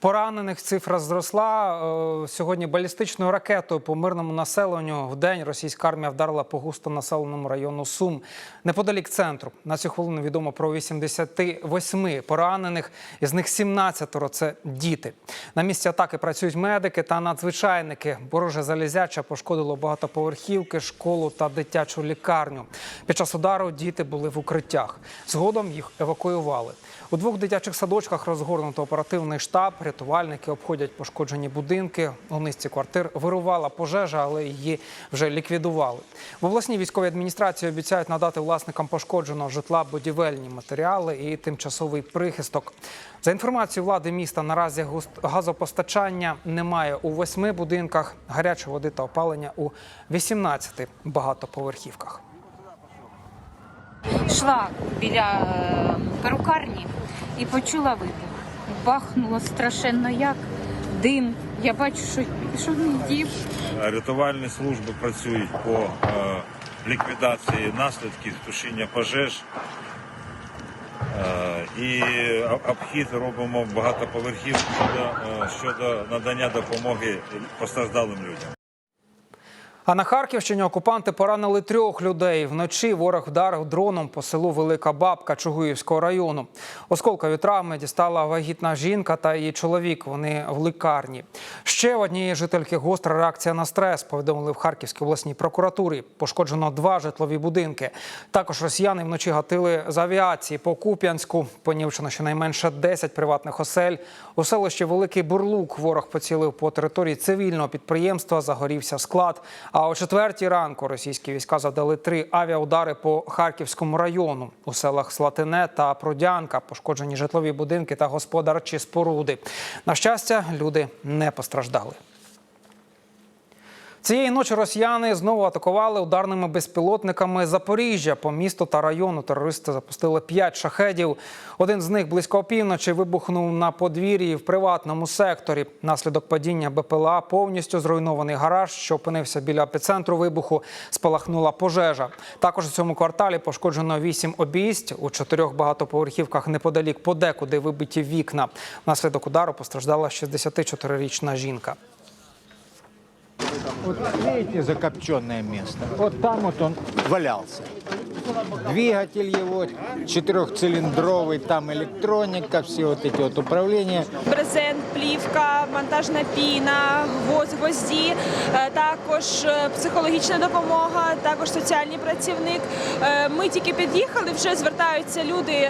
поранених цифра зросла. Е, Сьогодні балістичною ракетою по мирному населенню в день російська армія вдарила по густонаселеному району Сум неподалік центру. На цю хвилину відомо про 88 поранених, із них 17 – це діти. На місці атаки працюють медики та надзвичайники. Вороже залізяча пошкодило багатоповерхівки, школу та дитячу лікарню. Під час удару діти були в укриттях. Згодом їх евакуювали. У двох дитячих садочках розгорнуто оперативний штаб. Рятувальники обходять пошкоджені будинки. У низці квартир вирувала пожежа, але її вже ліквідували. В обласній військовій адміністрації обіцяють надати власникам пошкодженого житла будівельні матеріали і тимчасовий прихисток. За інформацією влади міста, наразі газопостачання немає у восьми будинках, гарячої води та опалення у 18 багатоповерхівках. йшла біля е, перукарні і почула вибух. Бахнуло страшенно як дим. Я бачу, що, що дім. Рятувальні служби працюють по е, ліквідації наслідків тушіння пожеж. Е, і обхід робимо багатоповерхів щодо, е, щодо надання допомоги постраждалим людям. А на Харківщині окупанти поранили трьох людей. Вночі ворог вдарив дроном по селу Велика Бабка Чугуївського району. Осколкові травми дістала вагітна жінка та її чоловік. Вони в лікарні. Ще в однієї жительки гостра реакція на стрес. Повідомили в Харківській обласній прокуратурі. Пошкоджено два житлові будинки. Також росіяни вночі гатили з авіації по Куп'янську. Понівчено щонайменше 10 приватних осель. У селищі Великий Бурлук ворог поцілив по території цивільного підприємства. Загорівся склад. А о четвертій ранку російські війська завдали три авіаудари по Харківському району у селах Слатине та Продянка. Пошкоджені житлові будинки та господарчі споруди. На щастя, люди не постраждали. Цієї ночі росіяни знову атакували ударними безпілотниками Запоріжжя. По місту та району терористи запустили п'ять шахедів. Один з них близько опівночі вибухнув на подвір'ї в приватному секторі. Наслідок падіння БПЛА повністю зруйнований гараж, що опинився біля епіцентру вибуху. Спалахнула пожежа. Також у цьому кварталі пошкоджено вісім обійсть. У чотирьох багатоповерхівках неподалік подекуди вибиті вікна. Внаслідок удару постраждала 64-річна жінка. Вот видите закопченное место? Вот там вот он валялся. Двигатель его четырехцилиндровый, там электроника, все вот эти вот управления. брезент, плівка, монтажна піна, гвоз, гвозді, е, також е, психологічна допомога, також соціальний працівник. Е, Ми тільки під'їхали, вже звертаються люди.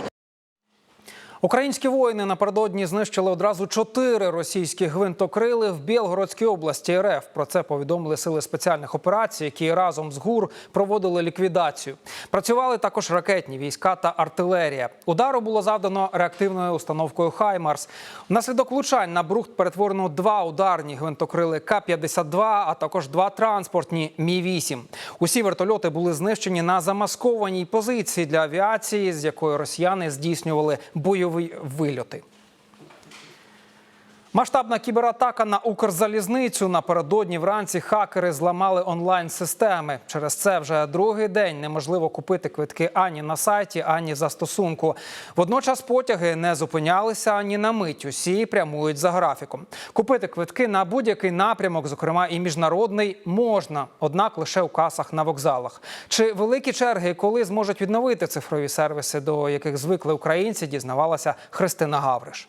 Українські воїни напередодні знищили одразу чотири російські гвинтокрили в Білгородській області РФ. Про це повідомили сили спеціальних операцій, які разом з ГУР проводили ліквідацію. Працювали також ракетні війська та артилерія. Удару було завдано реактивною установкою Хаймарс. Внаслідок влучань на брухт перетворено два ударні гвинтокрили К-52, а також два транспортні Мі-8. Усі вертольоти були знищені на замаскованій позиції для авіації, з якої росіяни здійснювали бойові вильоти. Масштабна кібератака на Укрзалізницю напередодні вранці хакери зламали онлайн-системи. Через це вже другий день неможливо купити квитки ані на сайті, ані за стосунку. Водночас потяги не зупинялися ані на мить. Усі прямують за графіком. Купити квитки на будь-який напрямок, зокрема і міжнародний, можна, однак лише у касах на вокзалах. Чи великі черги, коли зможуть відновити цифрові сервіси, до яких звикли українці, дізнавалася Христина Гавриш.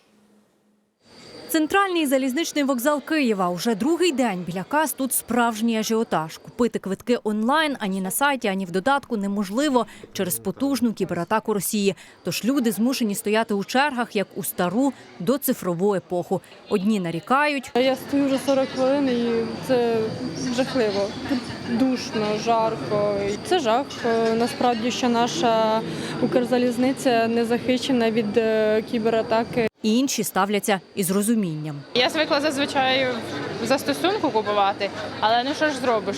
Центральний залізничний вокзал Києва уже другий день біля кас тут справжній ажіотаж. Купити квитки онлайн ані на сайті, ані в додатку неможливо через потужну кібератаку Росії. Тож люди змушені стояти у чергах як у стару доцифрову епоху. Одні нарікають, Я стою вже 40 хвилин і це жахливо. Душно, жарко. І Це жах. Е, Насправді, що наша Укрзалізниця не захищена від е, кібератаки. інші ставляться із розумінням. Я звикла зазвичай в застосунку купувати, але ну що ж зробиш?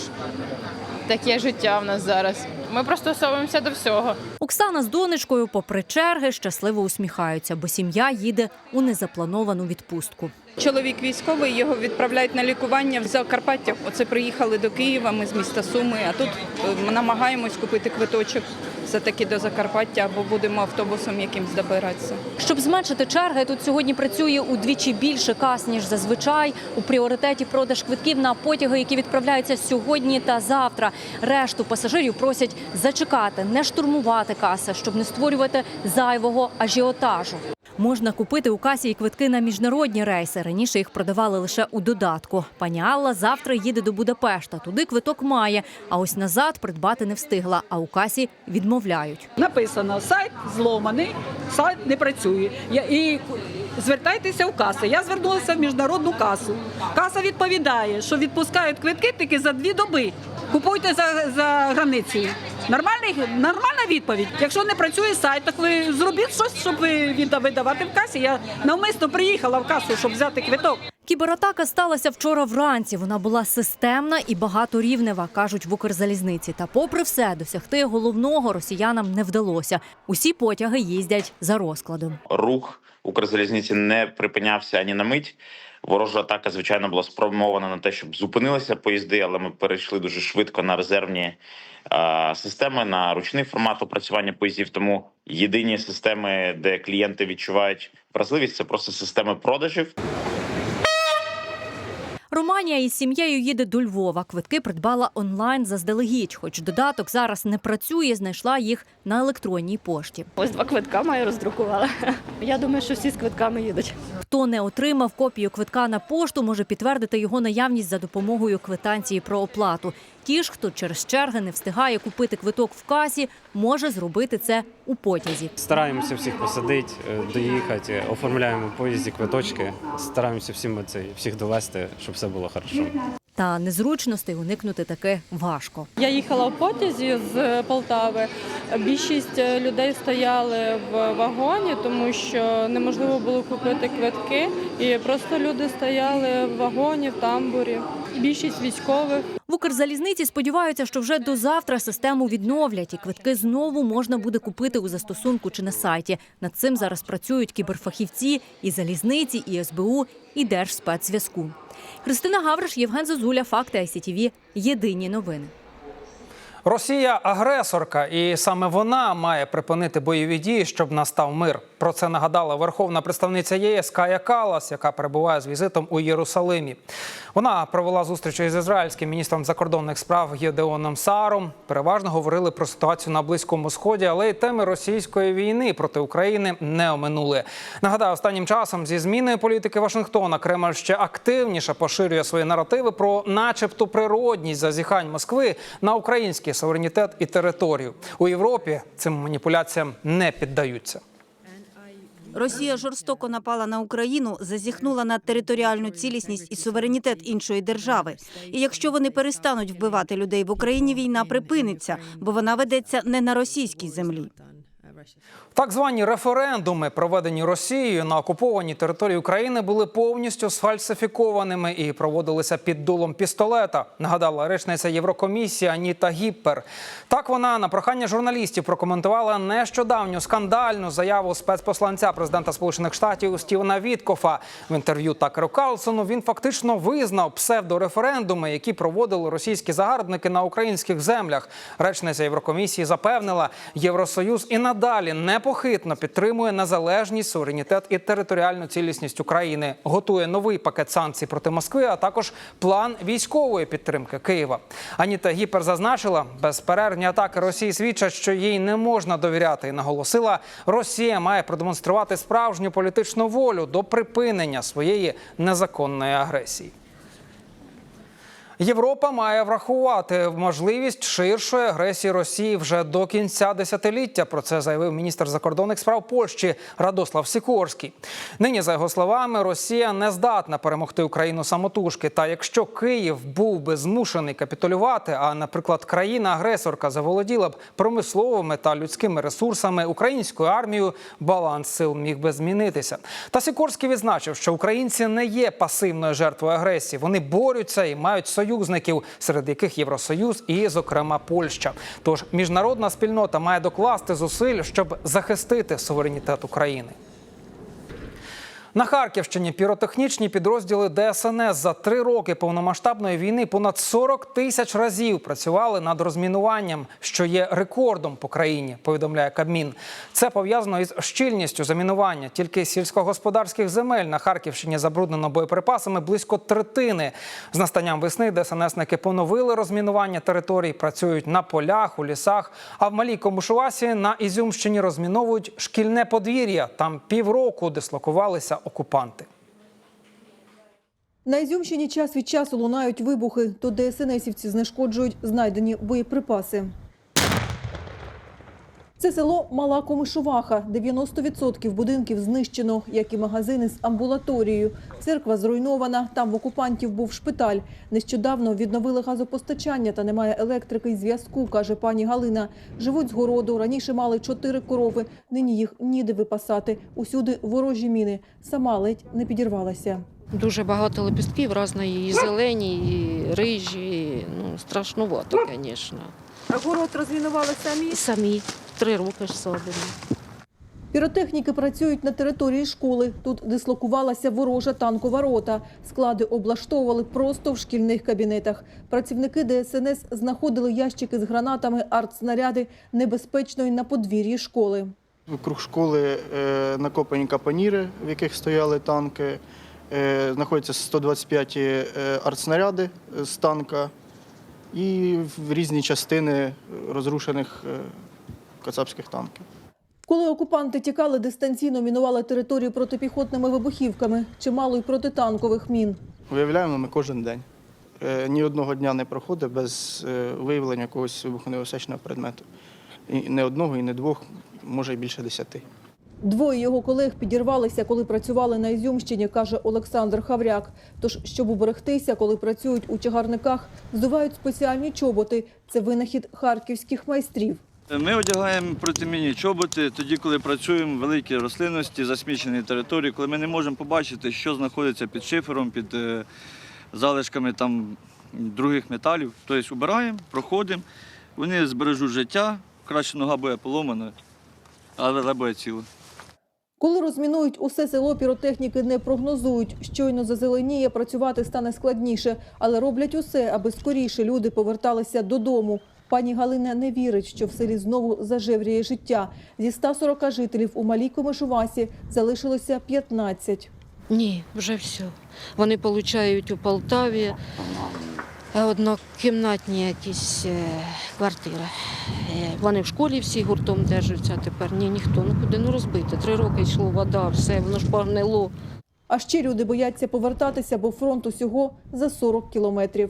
Таке життя в нас зараз. Ми пристосовуємося до всього. Оксана з донечкою, попри черги, щасливо усміхаються, бо сім'я їде у незаплановану відпустку. Чоловік військовий, його відправляють на лікування в Закарпаття. Оце приїхали до Києва, ми з міста Суми, а тут е, ми намагаємось купити квиточок все-таки до Закарпаття або будемо автобусом якимсь добиратися. Щоб зменшити черги, тут сьогодні працює удвічі більше кас, ніж зазвичай. У пріоритеті продаж квитків на потяги, які відправляються сьогодні та завтра. Решту пасажирів просять зачекати, не штурмувати каси, щоб не створювати зайвого ажіотажу. Можна купити у касі і квитки на міжнародні рейси. Раніше їх продавали лише у додатку. Пані Алла завтра їде до Будапешта. Туди квиток має, а ось назад придбати не встигла. А у касі відмовляють. Написано сайт зломаний, сайт не працює. І звертайтеся в каси. Я звернулася в міжнародну касу. Каса відповідає, що відпускають квитки тільки за дві доби. Купуйте за, за границею. Нормальний, нормальна відповідь. Якщо не працює сайт, так ви зробіть щось, щоб ви видавати в касі. Я навмисно приїхала в касу, щоб взяти квиток. Кібератака сталася вчора вранці. Вона була системна і багаторівнева, кажуть в Укрзалізниці. Та, попри все, досягти головного росіянам не вдалося. Усі потяги їздять за розкладом. рух Укрзалізниці не припинявся ані на мить. Ворожа атака, звичайно, була спрямована на те, щоб зупинилися поїзди, але ми перейшли дуже швидко на резервні е, системи, на ручний формат опрацювання поїздів. Тому єдині системи, де клієнти відчувають вразливість, це просто системи продажів. Романія із сім'єю їде до Львова. Квитки придбала онлайн заздалегідь. Хоч додаток зараз не працює, знайшла їх на електронній пошті. Ось два квитка маю роздрукувала. Я думаю, що всі з квитками їдуть. Хто не отримав копію квитка на пошту, може підтвердити його наявність за допомогою квитанції про оплату. Ті ж, хто через черги не встигає купити квиток в касі, може зробити це у потязі. Стараємося всіх посадити, е, доїхати, оформляємо в поїзді квиточки, стараємося всім це, всіх довести, щоб все було хорошо. Та незручностей уникнути таки важко. Я їхала в потязі з Полтави. Більшість е, людей стояли в вагоні, тому що неможливо було купити квитки. І просто люди стояли в вагоні, в тамбурі. Більшість військових. В Укрзалізниці сподіваються, що вже до завтра систему відновлять і квитки знову можна буде купити у застосунку чи на сайті. Над цим зараз працюють кіберфахівці і залізниці, і СБУ, і Держспецзв'язку. Христина Гавриш, Євген Зозуля, Факти ICTV. Єдині новини. Росія агресорка, і саме вона має припинити бойові дії, щоб настав мир. Про це нагадала верховна представниця ЄС Кая Калас, яка перебуває з візитом у Єрусалимі. Вона провела зустріч із ізраїльським міністром закордонних справ Єдеоном Сааром. Переважно говорили про ситуацію на близькому сході, але й теми російської війни проти України не оминули. Нагадаю, останнім часом зі зміною політики Вашингтона Кремль ще активніше поширює свої наративи про, начебто, природність зазіхань Москви на український суверенітет і територію у Європі. Цим маніпуляціям не піддаються. Росія жорстоко напала на Україну, зазіхнула на територіальну цілісність і суверенітет іншої держави. І якщо вони перестануть вбивати людей в Україні, війна припиниться, бо вона ведеться не на російській землі. Так звані референдуми, проведені Росією на окупованій території України, були повністю сфальсифікованими і проводилися під дулом пістолета. Нагадала речниця Єврокомісії Аніта Гіппер. Так вона на прохання журналістів прокоментувала нещодавню скандальну заяву спецпосланця президента Сполучених Штатів Стівена Віткофа. В інтерв'ю Такеру Карлсону він фактично визнав псевдореферендуми, які проводили російські загарбники на українських землях. Речниця Єврокомісії запевнила, Євросоюз і надалі непохитно підтримує незалежність, суверенітет і територіальну цілісність України. Готує новий пакет санкцій проти Москви, а також план військової підтримки Києва. Аніта Гіпер зазначила, безперервні атаки Росії свідчать, що їй не можна довіряти, і наголосила, Росія має продемонструвати справжню політичну волю до припинення своєї незаконної агресії. Європа має врахувати можливість ширшої агресії Росії вже до кінця десятиліття. Про це заявив міністр закордонних справ Польщі Радослав Сікорський. Нині, за його словами, Росія не здатна перемогти Україну самотужки. Та якщо Київ був би змушений капітулювати, а, наприклад, країна-агресорка заволоділа б промисловими та людськими ресурсами українською армією, баланс сил міг би змінитися. Та Сікорський відзначив, що українці не є пасивною жертвою агресії. Вони борються і мають союзників, серед яких Євросоюз і, зокрема, Польща. Тож міжнародна спільнота має докласти зусиль, щоб захистити суверенітет України. На Харківщині піротехнічні підрозділи ДСНС за три роки повномасштабної війни понад 40 тисяч разів працювали над розмінуванням, що є рекордом по країні. Повідомляє Кабмін. Це пов'язано із щільністю замінування. Тільки сільськогосподарських земель на Харківщині забруднено боєприпасами близько третини. З настанням весни ДСНСники поновили розмінування територій, працюють на полях, у лісах. А в малій Комушувасі на Ізюмщині розміновують шкільне подвір'я. Там півроку дислокувалися окупанти. На Ізюмщині час від часу лунають вибухи, то ДСНСівці знешкоджують знайдені боєприпаси. Це село Мала Комишуваха. 90% будинків знищено, як і магазини з амбулаторією. Церква зруйнована. Там в окупантів був шпиталь. Нещодавно відновили газопостачання та немає електрики і зв'язку, каже пані Галина. Живуть з городу. Раніше мали чотири корови. Нині їх ніде випасати. Усюди ворожі міни. Сама ледь не підірвалася. Дуже багато лепістків різної, і зелені, і рижі. Ну, страшнувато, звісно. А город розмінували самі? Самі три роки ж садимо. Піротехніки працюють на території школи. Тут дислокувалася ворожа танкова рота. Склади облаштовували просто в шкільних кабінетах. Працівники ДСНС знаходили ящики з гранатами, артснаряди небезпечно й на подвір'ї школи. Вокруг школи е, накопані капоніри, в яких стояли танки. Е, знаходяться 125 е, артснаряди з танка і в різні частини розрушених е, кацапських танків. Коли окупанти тікали, дистанційно мінували територію протипіхотними вибухівками, чимало й протитанкових мін. Виявляємо ми кожен день. Е, Ні одного дня не проходить без е, виявлення якогось вибухонебезпечного предмету. І не одного, і не двох, може й більше десяти. Двоє його колег підірвалися, коли працювали на Ізюмщині, каже Олександр Хавряк. Тож, щоб уберегтися, коли працюють у чагарниках, здувають спеціальні чоботи. Це винахід харківських майстрів. Ми одягаємо протимінні чоботи тоді, коли працюємо в великій рослинності, засміченій території, коли ми не можемо побачити, що знаходиться під шифером, під е, залишками там других металів. Тобто убираємо, проходимо, вони збережуть життя, краще нога буде поломана, але буде ціла. Коли розмінують усе село, піротехніки не прогнозують. Щойно зазеленіє, працювати стане складніше, але роблять усе, аби скоріше люди поверталися додому. Пані Галина не вірить, що в селі знову зажевріє життя. Зі 140 жителів у малій Комишувасі залишилося 15. Ні, вже все. Вони отримують у Полтаві е, однокімнатні якісь е, квартири. Е, Вони в школі всі гуртом держаться, а тепер ні, ніхто ну куди ну розбити. Три роки йшло вода, все, воно ж погнило. А ще люди бояться повертатися, бо фронт усього за 40 кілометрів.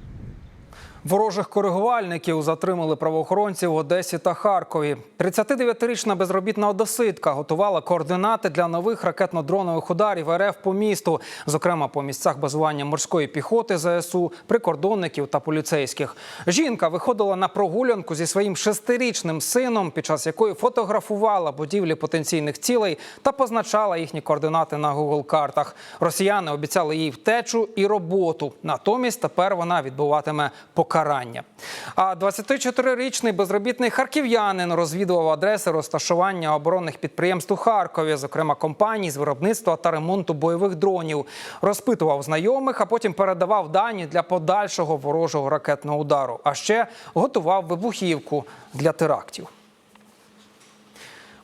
Ворожих коригувальників затримали правоохоронці в Одесі та Харкові. 39-річна безробітна одеситка готувала координати для нових ракетно-дронових ударів РФ по місту, зокрема по місцях базування морської піхоти ЗСУ, прикордонників та поліцейських. Жінка виходила на прогулянку зі своїм шестирічним сином, під час якої фотографувала будівлі потенційних цілей та позначала їхні координати на Google картах. Росіяни обіцяли їй втечу і роботу. Натомість тепер вона відбуватиме покарання. А 24-річний безробітний харків'янин розвідував адреси розташування оборонних підприємств у Харкові, зокрема компаній з виробництва та ремонту бойових дронів. Розпитував знайомих, а потім передавав дані для подальшого ворожого ракетного удару. А ще готував вибухівку для терактів.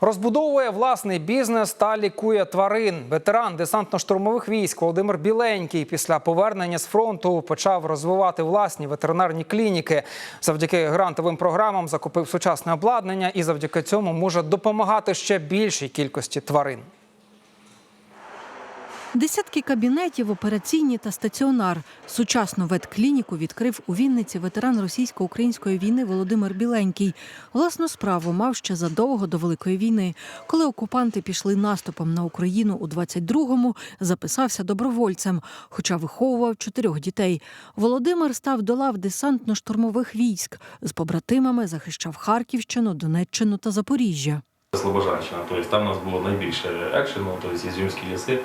Розбудовує власний бізнес та лікує тварин. Ветеран десантно-штурмових військ Володимир Біленький після повернення з фронту почав розвивати власні ветеринарні клініки. Завдяки грантовим програмам закупив сучасне обладнання і завдяки цьому може допомагати ще більшій кількості тварин. Десятки кабінетів, операційні та стаціонар. Сучасну ветклініку відкрив у Вінниці ветеран російсько-української війни Володимир Біленький. Власну справу мав ще задовго до Великої війни. Коли окупанти пішли наступом на Україну у 22-му, записався добровольцем, хоча виховував чотирьох дітей. Володимир став до лав десантно-штурмових військ. З побратимами захищав Харківщину, Донеччину та Запоріжжя. Слобожанщина, тобто там у нас було найбільше екшену, тобто Ізюмські ліси,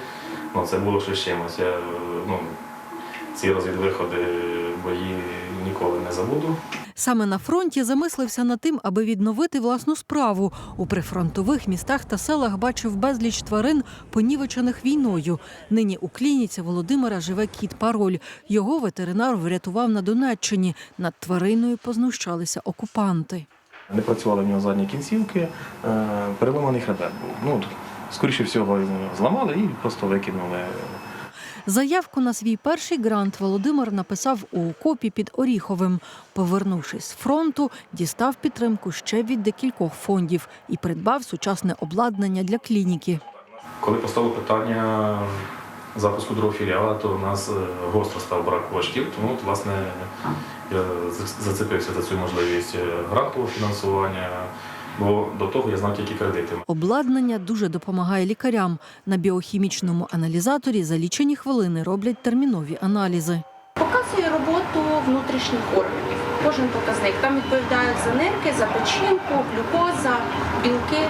ну це було щось чимось. Я, ну, ці розвідвиходи, бої ніколи не забуду. Саме на фронті замислився над тим, аби відновити власну справу. У прифронтових містах та селах бачив безліч тварин, понівечених війною. Нині у клініці Володимира живе кіт пароль. Його ветеринар врятував на Донеччині. Над твариною познущалися окупанти. Не працювали в нього задні кінцівки, е, переламаний хребет був. Ну, скоріше всього, зламали і просто викинули. Заявку на свій перший грант Володимир написав у окопі під Оріховим. Повернувшись з фронту, дістав підтримку ще від декількох фондів і придбав сучасне обладнання для клініки. Коли поставили питання запуску другого філіала, то у нас е, гостро став брак коштів. Тому, от, власне, я за- зацепився за цю можливість е, грантового фінансування, бо до того я знав тільки кредити. Обладнання дуже допомагає лікарям. На біохімічному аналізаторі за лічені хвилини роблять термінові аналізи. Показує роботу внутрішніх органів. Кожен показник. Там відповідають за нирки, за печінку, глюкоза, білки.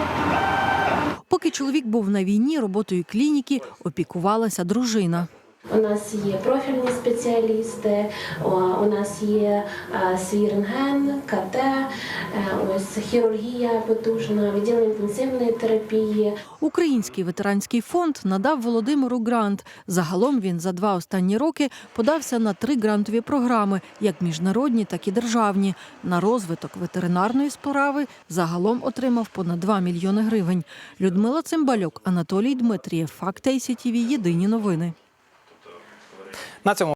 Поки чоловік був на війні, роботою клініки опікувалася дружина. У нас є профільні спеціалісти, у нас є е, свій рентген, КТ, е, ось хірургія потужна, відділення інтенсивної терапії. Український ветеранський фонд надав Володимиру грант. Загалом він за два останні роки подався на три грантові програми, як міжнародні, так і державні. На розвиток ветеринарної справи загалом отримав понад 2 мільйони гривень. Людмила Цимбалюк, Анатолій Дмитрієв, Факт ICTV, Єдині новини. На цьому